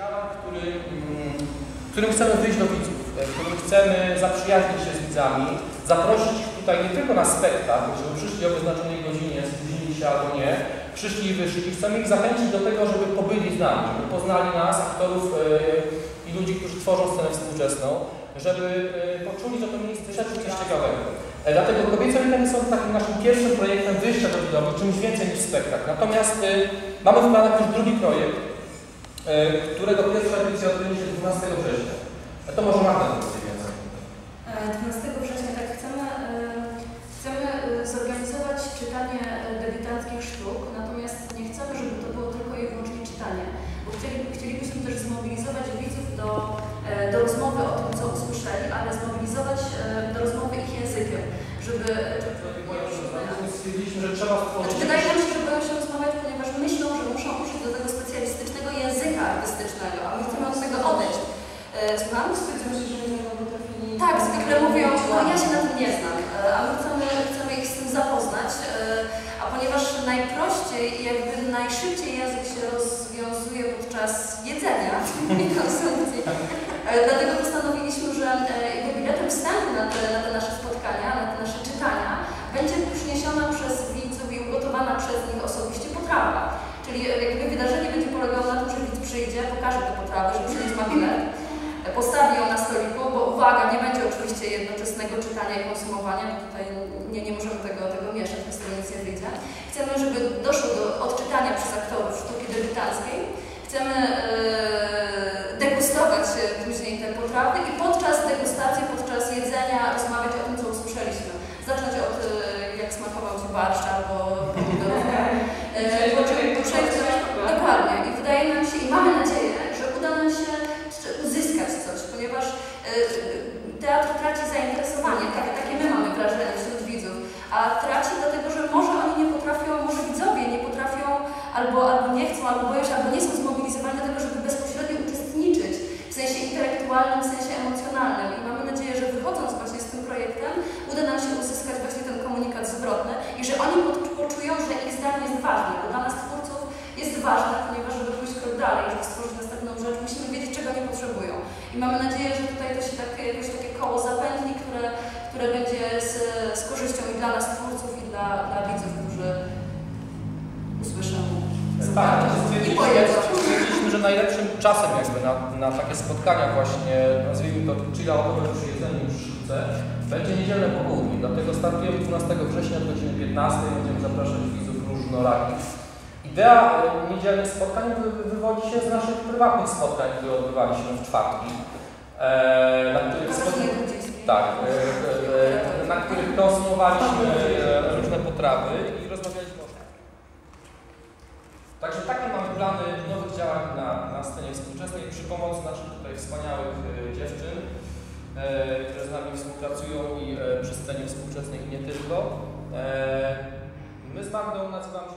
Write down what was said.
działań, który, mm, którym chcemy wyjść do widzów, e, którym chcemy zaprzyjaźnić się z widzami, zaprosić ich tutaj nie tylko na spektakl, żeby przyszli o wyznaczonej godzinie, spóźnili się albo nie, przyszli i wyszli. Chcemy ich zachęcić do tego, żeby pobyli z nami, żeby poznali nas, aktorów e, i ludzi, którzy tworzą scenę współczesną, żeby e, poczuli, że to miejsce rzeczy coś ciekawego. Dlatego kobiece weekendy są takim naszym pierwszym projektem wyjścia do widoku, czymś więcej niż spektakl. Natomiast mamy w planach już drugi projekt, którego pierwsza edycja odbędzie się 12 września. A to może Marta więcej więcej. E, 12 września tak chcemy, e, chcemy e, zorganizować czytanie e, debiutanckich sztuk, natomiast nie chcemy, żeby to było tylko i wyłącznie czytanie, bo chcieli, chcielibyśmy też zmobilizować widzów do, e, do rozmowy o tym, co usłyszeli, ale zmobilizować e, do rozmowy ich językiem, żeby... Stwierdziliśmy, że trzeba Znaczy, stworzyć... wydaje nam się, że boją się rozmawiać, ponieważ myślą, że muszą użyć do tego specjalistycznego języka artystycznego, a my chcemy od tego odejść. E, Słucham? Stwierdzam się, że nie potrafili... Tak, zwykle mówią, no ja się na tym nie znam, e, a my chcemy, chcemy ich z tym zapoznać, e, a ponieważ najprościej i jakby najszybciej język się rozwiązuje podczas jedzenia i konsumpcji, e, dlatego postanowiliśmy, że e, biletem wstępu na te, na te nasze spotkania, na te nasze czytania będzie przyniesiona przez widzów i ugotowana przez nich osobiście potrawa. Czyli e, jakby wydarzenie będzie polegało na tym, że widz przyjdzie, pokaże te potrawy, że przynieść ma bilet, postawi ją na stoliku, bo uwaga, nie będzie oczywiście jednoczesnego czytania i konsumowania, bo tutaj nie, nie możemy tego, tego mieszać, bez tego nic nie wyjdzie. Chcemy, żeby doszło do odczytania przez aktorów sztuki debiutanckiej. Chcemy e, degustować później te potrawy i podczas degustacji, podczas jedzenia rozmawiać o tym, co usłyszeliśmy. Zacząć od e, jak smakował Ci barszcz albo pomidorówka. E, po czym po przejść do- Dokładnie. I wydaje nam się, i mamy nadzieję, że uda nam się uzyskać coś, ponieważ e, teatr traci zainteresowanie, takie, takie my mamy wrażenie wśród widzów, a traci dlatego, że może oni nie potrafią, może widzowie nie potrafią, albo, albo nie chcą, albo boją się, albo nie są zmobilizowani do tego, żeby bezpośrednio uczestniczyć w sensie intelektualnym, w sensie emocjonalnym. I mamy nadzieję, że wychodząc właśnie z tym projektem, uda nam się uzyskać właśnie ten komunikat zwrotny i że oni po- poczują, że ich zdanie jest ważne, bo dla nas twórców jest ważne, ponieważ żeby pójść krok dalej, żeby stworzyć następną rzecz, musimy wiedzieć, czego nie potrzebują. I mamy nadzieję, że tutaj to się tak, jakoś takie koło zapętli, które, które będzie z, z korzyścią i dla nas twórców, i dla, dla widzów, którzy usłyszą. Tak, i stwierdziliśmy, że najlepszym czasem jakby na, na takie spotkania właśnie, nazwijmy to chilloutowe przy jedzeniu przy sztuce, będzie niedzielne popołudnie. Dlatego startujemy 12 września od godziny 15, będziemy zapraszać widzów różnorakich. Idea e, niedzielnych spotkań wy, wywodzi się z naszych prywatnych spotkań, które odbywaliśmy w czwartki. E, na których tak, e, e, e, na których konsumowaliśmy różne potrawy i rozmawialiśmy o Także takie mamy plany nowych działań na, na scenie współczesnej przy pomocy naszych tutaj wspaniałych dziewczyn, e, które z nami współpracują i przy scenie współczesnej i nie tylko. My z Magdą nazywamy się